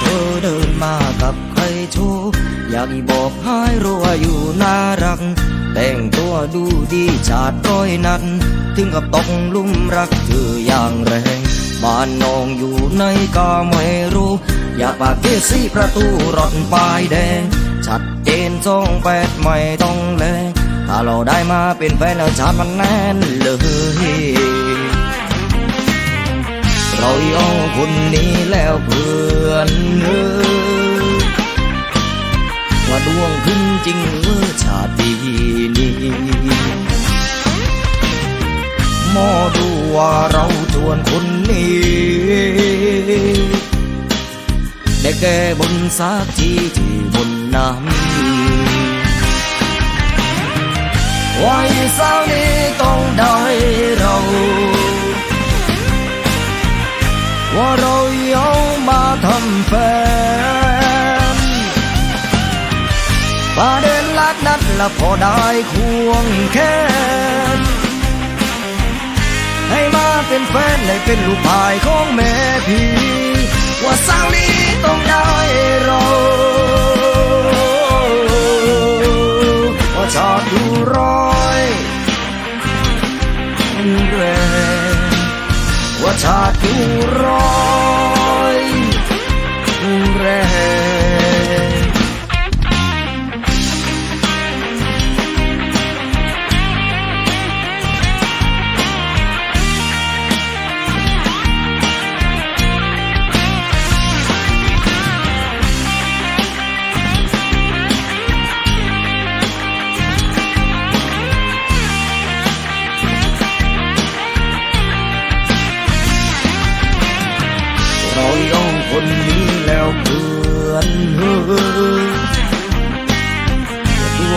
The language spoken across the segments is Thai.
เธอเดินมากับใครโชว์อยากบอกให้รู้ว่าอยู่น่ารัก แต่งตัวดูดีชาดร้อยนัดถึงกับต้องลุ่มรักเธออย่างแรงบ้านนองอยู่ในก็ไม่รู้ อยากปากเกซี่ประตูรถป้ายแดง ชัดเจนสองแปดไม่ต้องแลถ้าเราได้มาเป็นแฟนแล้วชาติมันแน่นเลย เราเอคนนี้แล้วเพื่อนเออว่าดวงขึ้นจริงเมื่อชาตินี้หมอดูว่าเราชวนคนนี้ได้แก้บนสักทีที่บนน้ำไว้สาวนี้ต้อง พอได้ควงแขนให้มาเป็นแฟนเลยเป็นลูกพายของแม่พี่ ว่าสาวนี้ต้องได้เราว่าชอบดูรอยแรงว่าชาตูรอย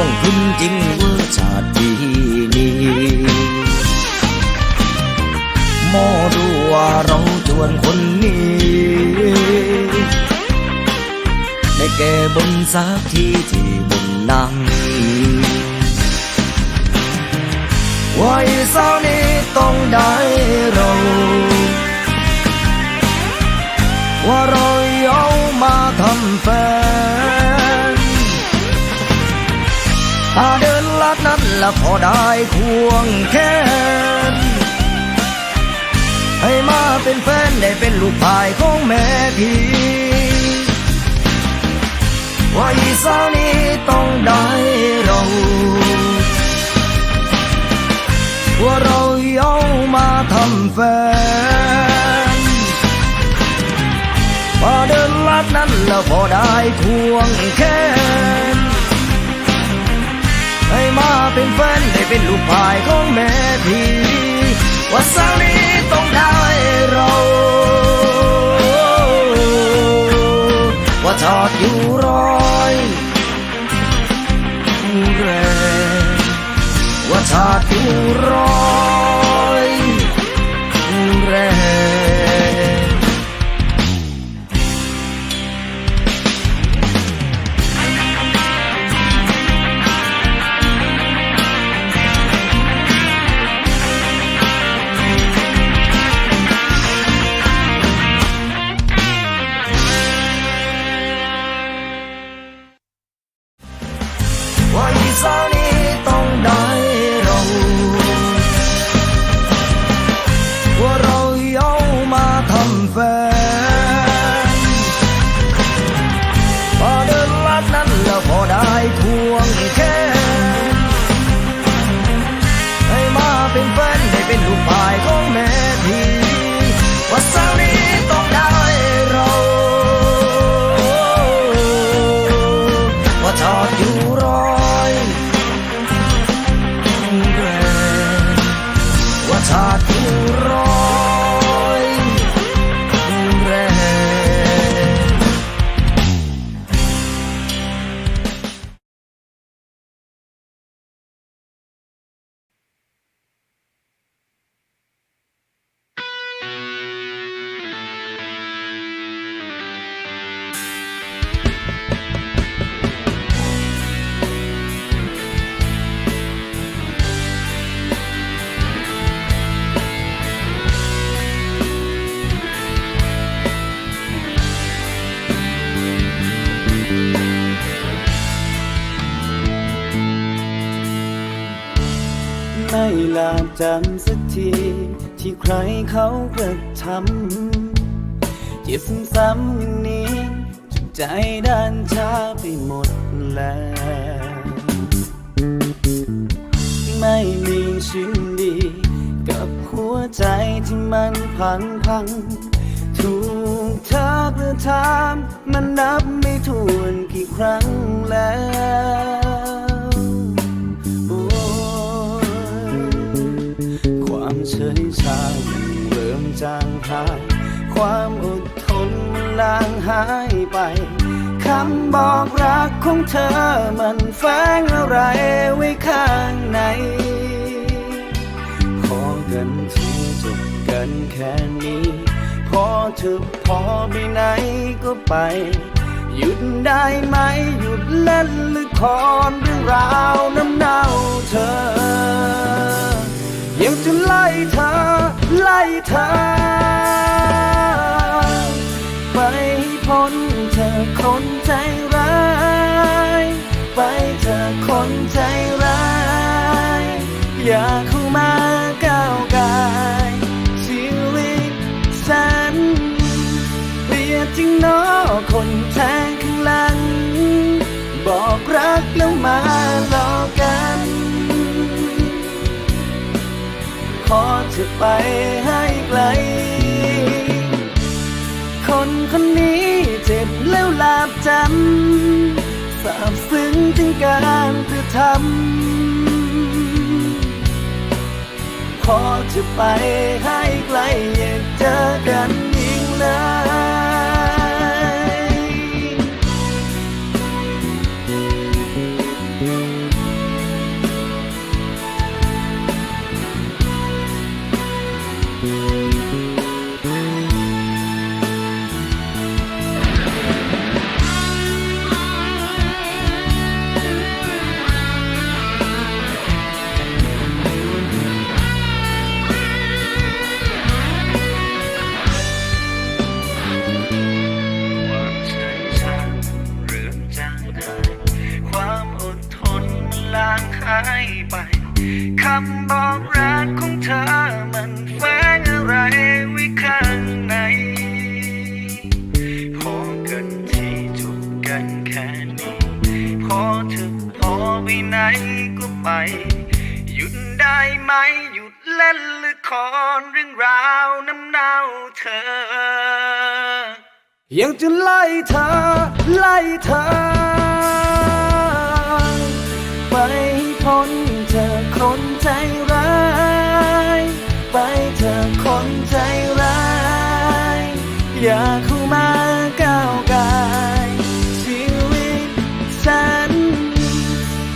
วงคุณจริงเว่าชาตินี้หมอดูว่าเราชวนคนนี้ได้แก่บนสักทีที่บนนั่งไว้สาวนี้ต้องได้ พอได้ควงแขนให้มาเป็นแฟนได้เป็นลูกพายของแม่พี่ ว่าอีสาวนี้ต้องได้เราว่าเราเอามาทำแฟนพอเดินลัดนั้นแล้วพอได้ควงแข เป็นแฟนได้เป็นลูกพายของแม่พี่ว่าสาวนี้ต้องได้เราว่าชอดอยู่ร้อยแรงว่าชาติอยู่ร้อยแรง นี้ต้องได้เราว่าเราเอามาทำแฟนพอเดินลัดนั้นแล้วพอได้ควงแค่ให้มาเป็นแฟนได้เป็นลูกพายข ลาบจำสักที ที่ใครเขากระทำเจ็บซ้ำๆอย่างนี้จนใจด้านชาไปหมดแล้ว ไม่มีชิ้นดี กับหัวใจที่มันพังพังถูกเธอกระทำมันนับไม่ถ้วนกี่ครั้งแล้ว เฉยชามันเริ่มจางหาย ความอดทนมันลางหายไปคำบอกรักของเธอมันแฝงอะไรไว้ข้างใน ขอกันทีจบกันแค่นี้ พอเธอพอไปไหนก็ไป หยุดได้ไหมหยุดเล่นละครเรื่องราวน้ำเน่าเธอ ยังจะไล่เธอไล่เธอไปให้พ้นเธอคนใจร้าย ไปเธอคนใจร้าย อย่าเข้ามาก้าวกายชีวิตฉันเปลียดจริงเนอคนแทงข้างหลัง บอกรักแล้วมาหลอก กันขอจะไปให้ไกล คนคนนี้เจ็บแล้วลาบจำสาบซึ้งถึงการกระทำขอจะไปให้ไกลอย่าเจอกันอีกเลยความ ยังจะไล่เธอไล่เธอไปให้พ้นเธอคนใจร้าย ไปเธอคนใจร้าย อย่าเข้ามาก้าวกายชีวิตฉัน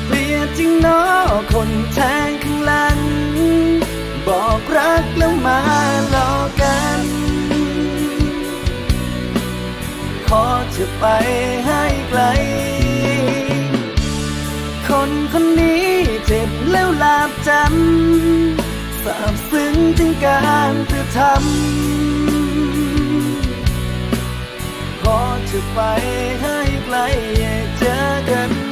เปลี่ยนจริงเนอคนแทงข้างหลัง บอกรักแล้วมา ไปให้ไกล คนคนนี้เจ็บแล้วลาบจำสาบซึ้งถึงการกระทำพอจะไปให้ไกลอย่าเจอกัน